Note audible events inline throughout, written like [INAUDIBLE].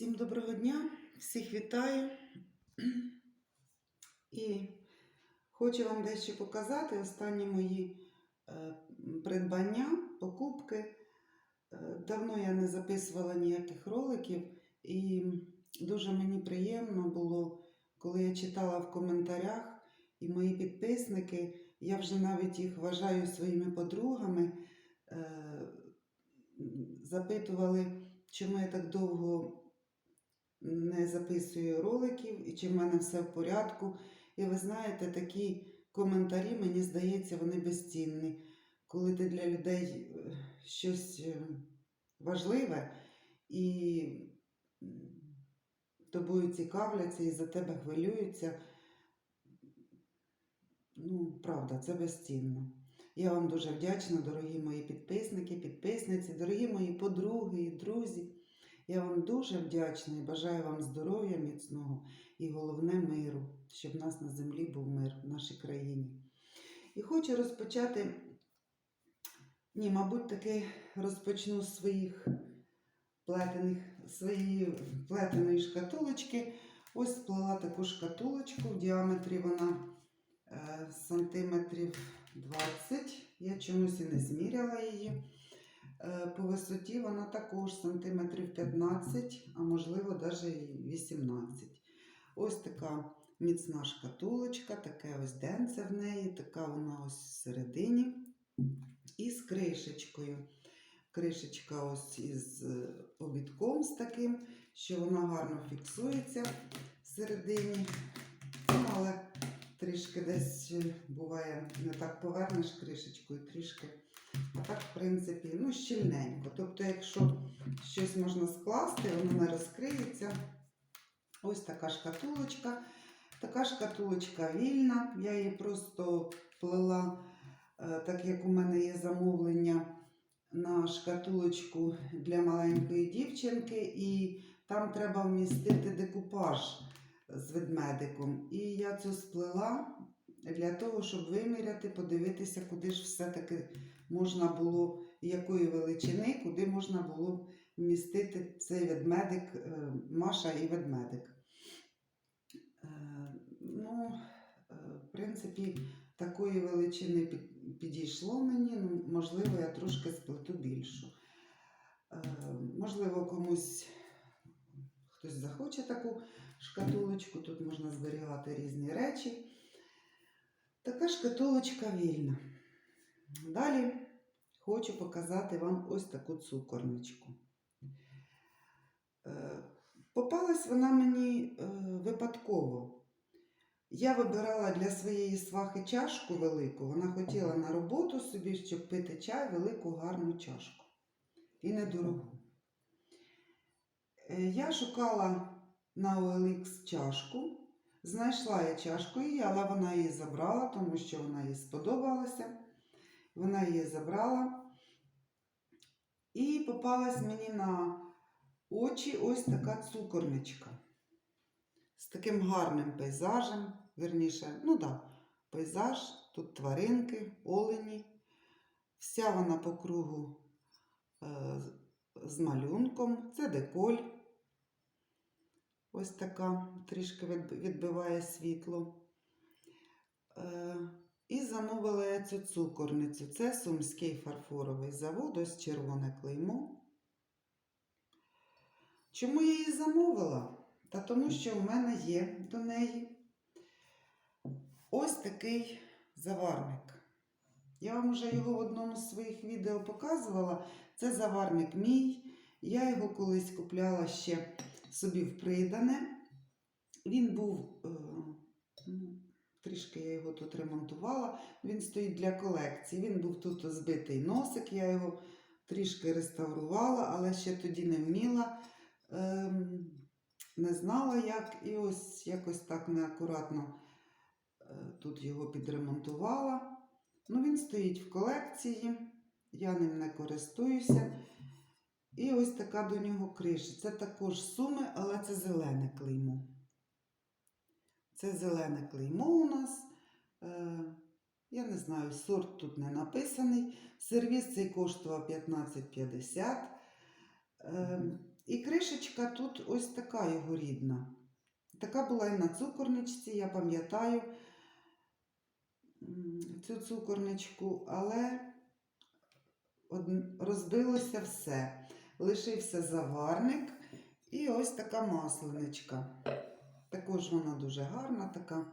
Всім доброго дня, всіх вітаю. І хочу вам дещо показати останні мої е, придбання, покупки. Е, Давно я не записувала ніяких роликів, і дуже мені приємно було, коли я читала в коментарях і мої підписники, я вже навіть їх вважаю своїми подругами, е, запитували, чому я так довго не записую роликів і чи в мене все в порядку. І ви знаєте, такі коментарі, мені здається, вони безцінні. Коли ти для людей е, щось е, важливе і тобою цікавляться і за тебе хвилюються. Ну, правда, це безцінно. Я вам дуже вдячна, дорогі мої підписники, підписниці, дорогі мої подруги і друзі. Я вам дуже вдячна і бажаю вам здоров'я міцного і головне миру, щоб в нас на землі був мир в нашій країні. І хочу розпочати, ні, мабуть, таки розпочну з своїх плетених, своєї плетеної шкатулочки. Ось сплела таку шкатулочку в діаметрі вона е, сантиметрів 20. Я чомусь і не зміряла її. Е, По висоті вона також сантиметрів 15, а можливо навіть 18. Ось така міцна шкатулочка, таке ось денце в неї, така вона ось всередині. І з кришечкою. Кришечка ось із е, обідком з таким, що вона гарно фіксується всередині. Ну, але трішки десь буває не так повернеш кришечкою, трішки. А так, в принципі, ну, щільненько. Тобто, якщо щось можна скласти, воно не розкриється. Ось така шкатулочка. Така шкатулочка вільна. Я її просто плела, е, так як у мене є замовлення на шкатулочку для маленької дівчинки, і там треба вмістити декупаж з ведмедиком. І я цю сплела для того, щоб виміряти, подивитися, куди ж все-таки можна було, якої величини, куди можна було вмістити цей ведмедик, е, Маша і ведмедик. Е, Ну, е, в принципі, такої величини підійшло мені. Ну, можливо, я трошки сплету більшу. Можливо, комусь хтось захоче таку шкатулочку, тут можна зберігати різні речі. Така шкатулочка вільна. Далі хочу показати вам ось таку цукорничку. Е, Попалась вона мені е, випадково. Я вибирала для своєї свахи чашку велику. Вона хотіла на роботу собі, щоб пити чай, велику гарну чашку. І недорогу. Е, Я шукала на OLX чашку. Знайшла я чашку її, але вона її забрала, тому що вона їй сподобалася. Вона її забрала. І попалась мені на очі ось така цукорничка. З таким гарним пейзажем. Вірніше, ну да, пейзаж, тут тваринки, олені. Вся вона по кругу е, з малюнком. Це деколь. Ось така трішки відбиває світло. Е, і замовила я цю цукорницю. Це Сумський фарфоровий завод, ось червоне клеймо. Чому я її замовила? Та тому, що в мене є до неї ось такий заварник. Я вам вже його в одному з своїх відео показувала. Це заварник мій. Я його колись купляла ще собі в придане. Він був, е, ну, трішки я його тут ремонтувала. Він стоїть для колекції. Він був тут збитий носик, я його трішки реставрувала, але ще тоді не вміла, ем, не знала як. І ось якось так неакуратно е, тут його підремонтувала. Ну, він стоїть в колекції, я ним не користуюся. І ось така до нього криша. Це також суми, але це зелене клеймо. Це зелене клеймо у нас. Е, я не знаю, сорт тут не написаний. Сервіс цей коштував 15,50. Е, і кришечка тут ось така його рідна. Така була і на цукорничці, я пам'ятаю цю цукорничку, але розбилося все. Лишився заварник і ось така масленичка. Також вона дуже гарна, така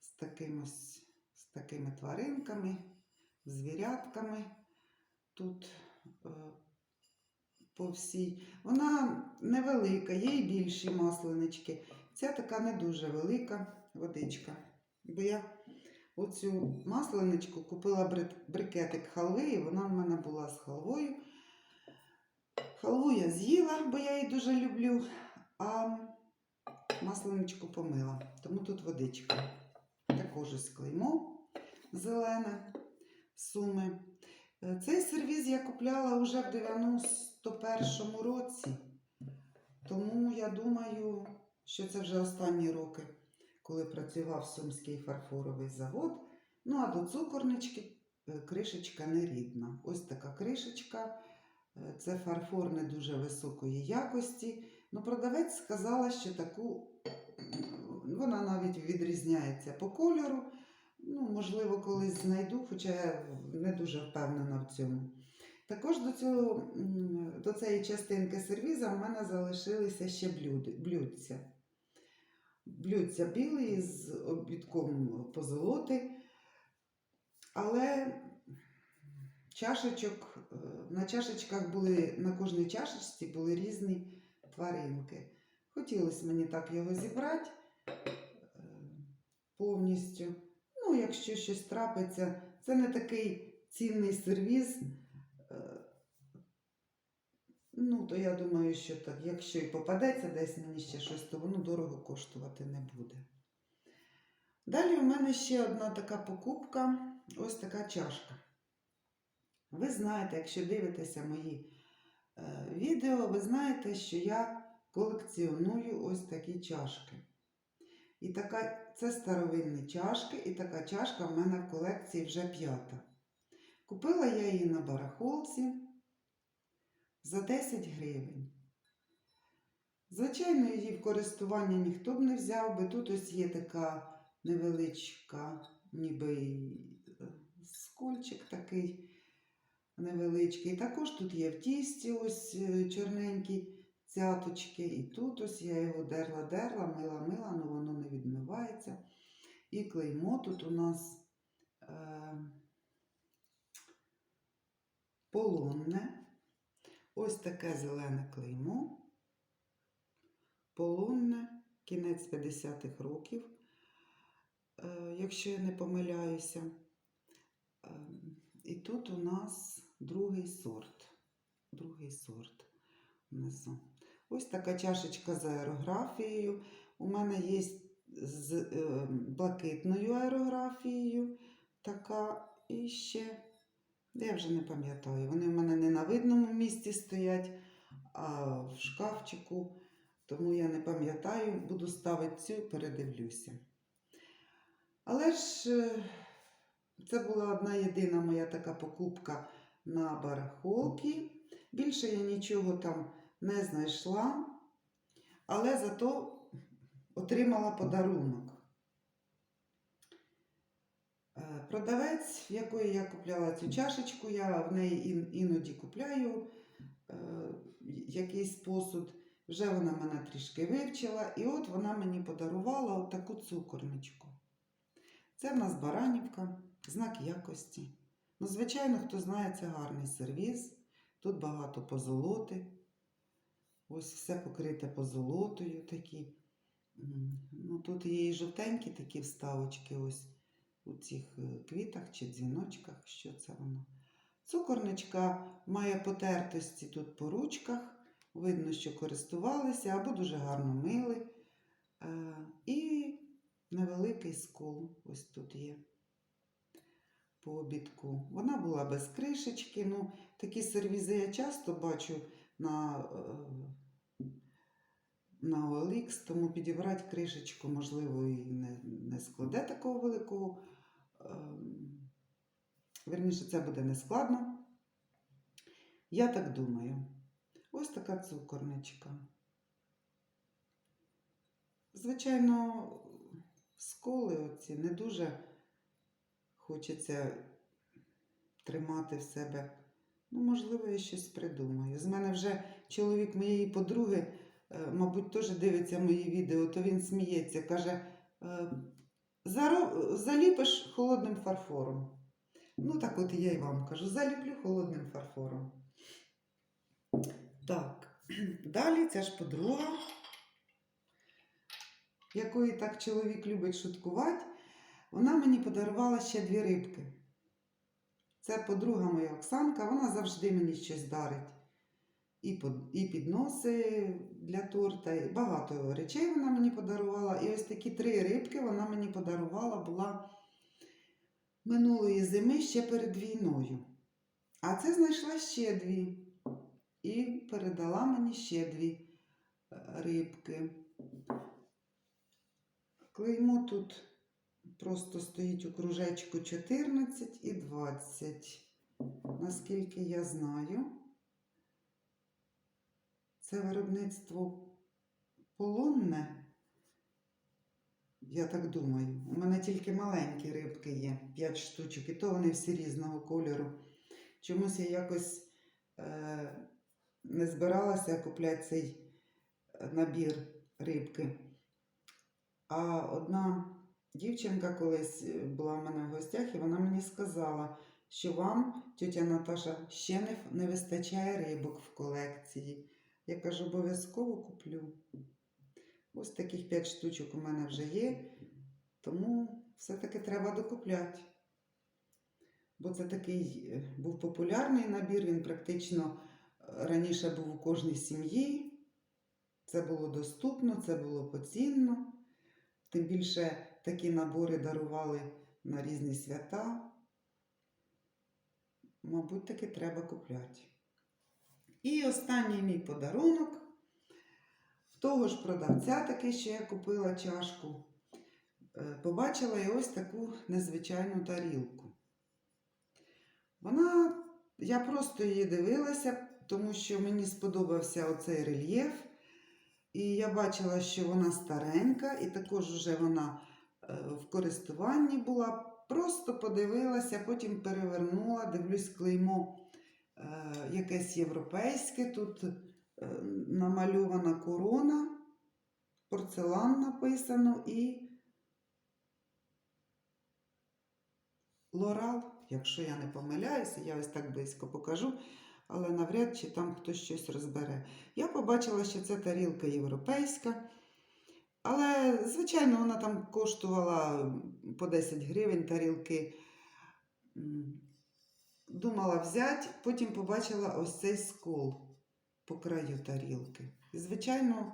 з, таким ось, з такими тваринками, звірятками. Тут е, по всій. Вона невелика, є і більші масленички. Ця така не дуже велика водичка. Бо я оцю масленичку купила брикетик халви, і вона в мене була з халвою. Халву я з'їла, бо я її дуже люблю, а масленичку помила. Тому тут водичка. Також ось клеймо зелене суми. Е, Цей сервіз я купляла вже в 91-му році. Тому я думаю, що це вже останні роки, коли працював Сумський фарфоровий завод. Ну а до цукорнички е, кришечка нерідна. Ось така кришечка. Це фарфор не дуже високої якості. Ну, продавець сказала, що таку вона навіть відрізняється по кольору. Ну, можливо, колись знайду, хоча я не дуже впевнена в цьому. Також до, цього, до цієї частинки сервіза в мене залишилися ще блюди, блюдця. Блюдця білі з обідком позолоти. Але чашечок, е, на чашечках були, на кожній чашечці були різні тваринки. Хотілося мені так його зібрати е, повністю. Ну, якщо щось трапиться, це не такий цінний сервіз. Е, Ну, то я думаю, що так, якщо і попадеться десь мені ще щось, то воно дорого коштувати не буде. Далі у мене ще одна така покупка, ось така чашка. Ви знаєте, якщо дивитеся мої е, відео, ви знаєте, що я колекціоную ось такі чашки. І така, це старовинні чашки, і така чашка в мене в колекції вже п'ята. Купила я її на барахолці за 10 гривень. Звичайно, її в користування ніхто б не взяв би. Тут ось є така невеличка, ніби е, скольчик такий невеличкий. Також тут є в тісті ось е, чорненькі цяточки. І тут ось я його дерла-дерла, мила-мила, але воно не відмивається. І клеймо тут у нас е, полонне. Ось таке зелене клеймо. Полонне, кінець 50-х років, е, якщо я не помиляюся. Е, І тут у нас другий сорт. Другий сорт внизу. Ось така чашечка з аерографією. У мене є з е, блакитною аерографією така і ще. Я вже не пам'ятаю. Вони в мене не на видному місці стоять, а в шкафчику. Тому я не пам'ятаю, буду ставити цю, передивлюся. Але ж е, це була одна єдина моя така покупка на барахолці. Більше я нічого там не знайшла, але зато отримала подарунок. Е, Продавець, якої я купляла цю чашечку, я в неї іноді купляю е, якийсь посуд. Вже вона мене трішки вивчила, і от вона мені подарувала отаку цукорничку. Це в нас Баранівка, знак якості. Ну, звичайно, хто знає, це гарний сервіз. Тут багато позолоти. Ось все покрите позолотою такі. Ну, тут є і жовтенькі такі вставочки ось у цих е, квітах чи дзвіночках. Що це воно? Цукорничка має потертості тут по ручках. Видно, що користувалися або дуже гарно мили. Е, І невеликий скол ось тут є по. Вона була без кришечки. Ну, такі сервізи я часто бачу на, е, на OLX, тому підібрати кришечку, можливо, і не, не складе такого великого. ем, Верніше, це буде нескладно. Я так думаю. Ось така цукорничка. Звичайно, сколи оці не дуже хочеться тримати в себе. Ну, можливо, я щось придумаю. З мене вже чоловік моєї подруги, е, мабуть, теж дивиться мої відео, то він сміється, каже, е, заліпиш холодним фарфором. Ну, так от я й вам кажу, заліплю холодним фарфором. Так, [CLEARS THROAT] далі ця ж подруга, якої так чоловік любить шуткувати, вона мені подарувала ще дві рибки. Це подруга моя Оксанка, вона завжди мені щось дарить. І, підноси для торта, і багато речей вона мені подарувала. І ось такі три рибки вона мені подарувала була минулої зими ще перед війною. А це знайшла ще дві. І передала мені ще дві е, рибки. Клеймо тут просто стоїть у кружечку 14 і 20. Наскільки я знаю, це виробництво полонне. Я так думаю. У мене тільки маленькі рибки є, 5 штучок, і то вони всі різного кольору. Чомусь я якось е, не збиралася купляти цей набір рибки. А одна дівчинка колись е, була в мене в гостях, і вона мені сказала, що вам, тетя Наташа, ще не, не вистачає рибок в колекції. Я кажу, обов'язково куплю. Ось таких 5 штучок у мене вже є, тому все-таки треба докупляти. Бо це такий е, був популярний набір, він практично е, раніше був у кожній сім'ї. Це було доступно, це було поцінно. Тим більше такі набори дарували на різні свята. Мабуть, таки треба купляти. І останній мій подарунок. В того ж продавця такий, що я купила чашку, е, побачила я ось таку незвичайну тарілку. Вона, я просто її дивилася, тому що мені сподобався оцей рельєф. І я бачила, що вона старенька, і також вже вона в користуванні була. Просто подивилася, потім перевернула, дивлюсь клеймо е, якесь європейське. Тут е, намальована корона, порцелан написано і лорал, якщо я не помиляюся, я ось так близько покажу, але навряд чи там хтось щось розбере. Я побачила, що це тарілка європейська. Але, звичайно, вона там коштувала по 10 гривень тарілки. Думала взяти, потім побачила ось цей скол по краю тарілки. І, звичайно,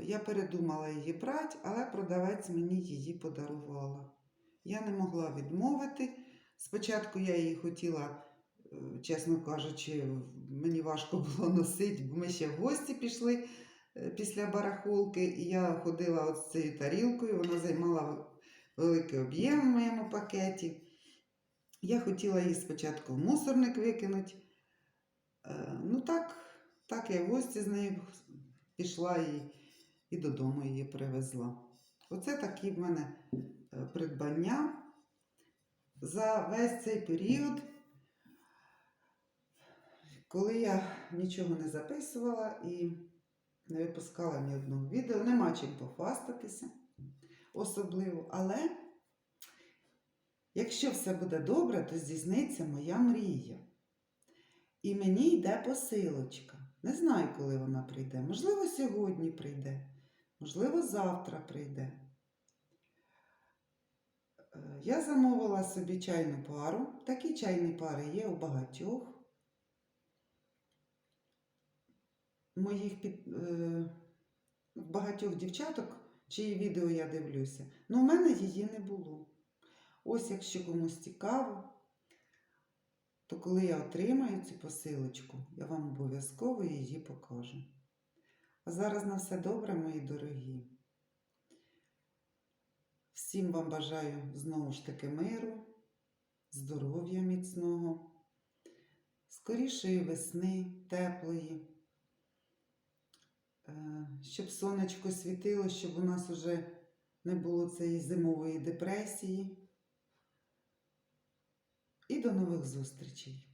я передумала її брати, але продавець мені її подарувала. Я не могла відмовити. Спочатку я її хотіла, е, чесно кажучи, мені важко було носити, бо ми ще в гості пішли після барахолки, і я ходила от з цією тарілкою, вона займала великий об'єм в моєму пакеті. Я хотіла її спочатку в мусорник викинути. Е, Ну так, так я в гості з нею пішла і, і додому її привезла. Оце такі в мене е, придбання. За весь цей період, коли я нічого не записувала і не випускала ні одного відео, нема чим пофастатися особливо, але якщо все буде добре, то здійсниться моя мрія. І мені йде посилочка. Не знаю, коли вона прийде. Можливо, сьогодні прийде, можливо, завтра прийде. Е, Я замовила собі чайну пару. Такі чайні пари є у багатьох. Моїх під, е, багатьох дівчаток, чиї відео я дивлюся, але в мене її не було. Ось, якщо комусь цікаво, то коли я отримаю цю посилочку, я вам обов'язково її покажу. А зараз на все добре, мої дорогі. Всім вам бажаю знову ж таки миру, здоров'я міцного, скорішої весни, теплої, щоб сонечко світило, щоб у нас уже не було цієї зимової депресії. І до нових зустрічей!